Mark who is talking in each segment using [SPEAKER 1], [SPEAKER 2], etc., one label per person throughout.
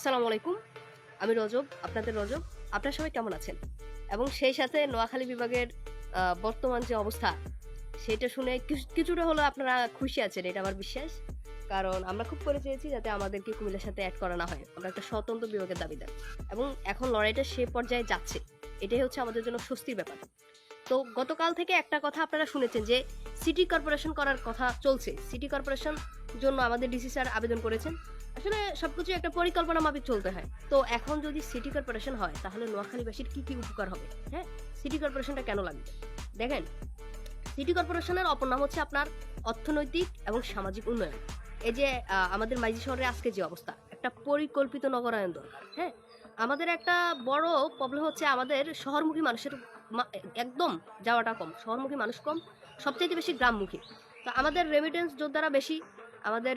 [SPEAKER 1] আসসালামু আলাইকুম আমি রজব, আপনাদের রজব। আপনার সবাই কেমন আছেন? এবং সেই সাথে নোয়াখালী বিভাগের বর্তমান যে অবস্থা, সেটা শুনে কিছু- কিছুটা হলো আপনারা খুশি আছেন, এটা আমার বিশ্বাস। কারণ আমরা খুব করে চেয়েছি যাতে আমাদেরকে কুমিল্লার সাথে অ্যাড করা না হয়। আমরা একটা স্বতন্ত্র বিভাগের দাবিদার। এবং এখন লড়াইটা সে পর্যায়ে যাচ্ছে। এটাই হচ্ছে আমাদের জন্য স্বস্তির ব্যাপার। তো গতকাল থেকে একটা কথা আপনারা শুনেছেন যে, সিটি কর্পোরেশন করার কথা চলছে। সিটি কর্পোরেশন জন্য আমাদের ডিসি স্যার আবেদন করেছেন। আসলে সবকিছু একটা পরিকল্পনা মাফিক চলতে হয়। তো এখন যদি সিটি কর্পোরেশন হয়, তাহলে নোয়াখালীবাসীর কি কি উপকার হবে? হ্যাঁ? সিটি কর্পোরেশনটা কেন লাগবে? দেখেন সিটি কর্পোরেশনের অপর নাম হচ্ছে আপনার অর্থনৈতিক এবং সামাজিক উন্নয়ন। এই যে আমাদের মাইজি শহরে আজকে যে অবস্থা, একটা পরিকল্পিত নগরায়ন দরকার হ্যাঁ? আমাদের একটা বড় প্রবলেম হচ্ছে আমাদের শহরমুখী মানুষের একদম যাওয়াটা কম, শহরমুখী মানুষ কম সবচেয়ে বেশি গ্রামমুখী। তো আমাদের রেমিটেন্স যোদ্ধারা বেশি আমাদের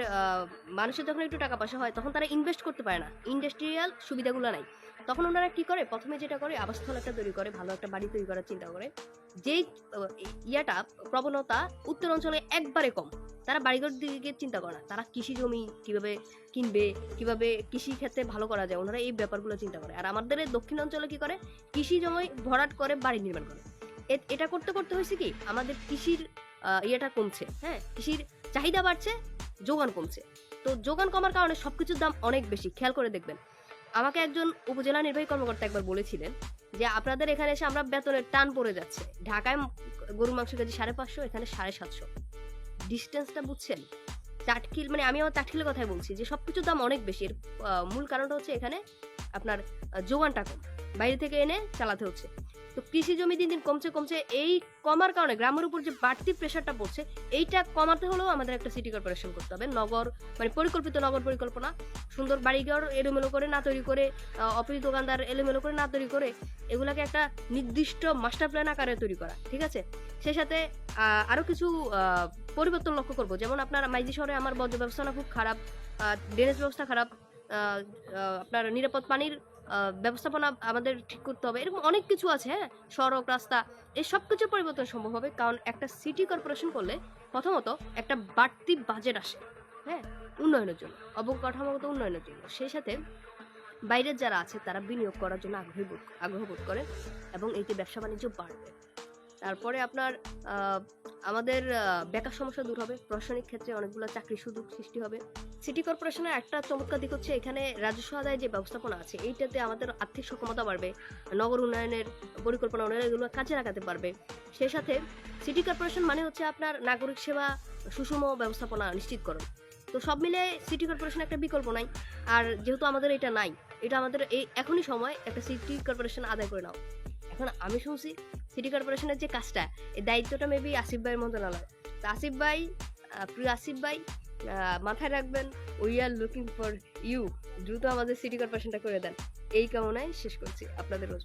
[SPEAKER 1] মানুষের যখন একটু টাকা পয়সা হয়, তখন তারা ইনভেস্ট করতে পারে না। ইন্ডাস্ট্রিয়াল সুবিধাগুলো নাই। তখন ওনারা কি করে? প্রথমে যেটা করে আবাসস্থল একটা তৈরি করে, ভালো একটা বাড়ি তৈরি করার চিন্তা করে। যেই ইয়াটা, প্রবণতা উত্তর অঞ্চলে একবারে কম। তারা বাড়িঘর দিকে চিন্তা করে না। তারা কৃষি জমি কীভাবে কিনবে, কীভাবে কৃষি ক্ষেত্রে ভালো করা যায়, ওনারা এই ব্যাপারগুলো চিন্তা করে। আর আমাদের দক্ষিণ অঞ্চলে কি করে? কৃষি জমি ভরাট করে, বাড়ি নির্মাণ করে। এটা করতে করতে হয়েছে কি? আমাদের কৃষির ইয়েটা কমছে। হ্যাঁ কৃষির চাহিদা বাড়ছে যোগান কমছে। তো যোগান কমার কারণে সবকিছুর দাম অনেক বেশি। খেয়াল করে দেখবেন। আমাকে একজন উপজেলা নির্বাহী কর্মকর্তা একবার বলেছিলেন যে আপনাদের এখানে এসে আমরা বেতনের টান পড়ে যাচ্ছে। ঢাকায় গরুর মাংস কেজি সাড়ে পাঁচশো এখানে সাড়ে সাতশো। ডিস্টেন্সটা বুঝছেন? চাটকিল মানে আমি আমার চাটকিলের কথাই বলছি যে সবকিছুর দাম অনেক বেশি। এর মূল কারণটা হচ্ছে এখানে আপনার আহ, যোগানটা কম। বাইরে থেকে এনে চালাতে হচ্ছে। তো কৃষি জমি দিন দিন কমছে কমছে। এই কমার কারণে গ্রামের উপর যে বাড়তি প্রেশারটা পড়ছে এইটা কমাতে হলেও আমাদের একটা সিটি কর্পোরেশন করতে হবে। নগর মানে পরিকল্পিত নগর পরিকল্পনা। সুন্দর বাড়িঘর এলোমেলো করে না তৈরি করে অফিস দোকানদার এলোমেলো করে না তৈরি করে এগুলাকে একটা নির্দিষ্ট মাস্টার প্ল্যান আকারে তৈরি করা ঠিক আছে? সেই সাথে আহ, আরও কিছু পরিবর্তন লক্ষ্য করব। যেমন আপনার মাইজি শহরে আমার বর্জ্য ব্যবস্থাপনা খুব খারাপ ড্রেনেজ ব্যবস্থা খারাপ আপনার নিরাপদ পানির ব্যবস্থাপনা আমাদের ঠিক করতে হবে, এরকম অনেক কিছু আছে হ্যাঁ? সড়ক, রাস্তা, এই সব কিছুর পরিবর্তন সম্ভব হবে, কারণ একটা সিটি কর্পোরেশন করলে প্রথমত একটা বাড়তি বাজেট আসে হ্যাঁ? উন্নয়নের জন্য, অবকাঠামোগত উন্নয়নের জন্য। সেই সাথে বাইরের যারা আছে, তারা বিনিয়োগ করার জন্য আগ্রহী আগ্রহ বোধ করে এবং এতে ব্যবসা বাণিজ্য বাড়বে। তারপরে আপনার আমাদের বেকার সমস্যা দূর হবে, প্রশাসনিক ক্ষেত্রে অনেকগুলো চাকরির সুযোগ সৃষ্টি হবে। সিটি কর্পোরেশনের একটা চমৎকার দিক হচ্ছে, এখানে রাজস্ব আদায় যে ব্যবস্থাপনা আছে, এইটাতে আমাদের আর্থিক সক্ষমতা বাড়বে, নগর উন্নয়নের পরিকল্পনা উন্নয়ন এগুলো কাজে লাগাতে পারবে। সেই সাথে সিটি কর্পোরেশন মানে হচ্ছে আপনার নাগরিক সেবা, সুষম ব্যবস্থাপনা, নিশ্চিতকরণ। তো সব মিলে সিটি কর্পোরেশন একটা বিকল্প নাই, আর যেহেতু আমাদের এটা নাই, এটা আমাদের এই এখনই সময় একটা সিটি কর্পোরেশন আদায় করে নাও। এখন আমি শুনছি সিটি কর্পোরেশনের যে কাজটা, এই দায়িত্বটা মেবি আসিফ ভাইয়ের মন্ত্রণালয় তো আসিফ ভাই প্রিয় আসিফ ভাই মাথায় রাখবেন we are looking for you দ্রুত আমাদের সিটি কর্পোরেশনটা করে দেন। এই কামনায় শেষ করছি। আপনাদের রোজ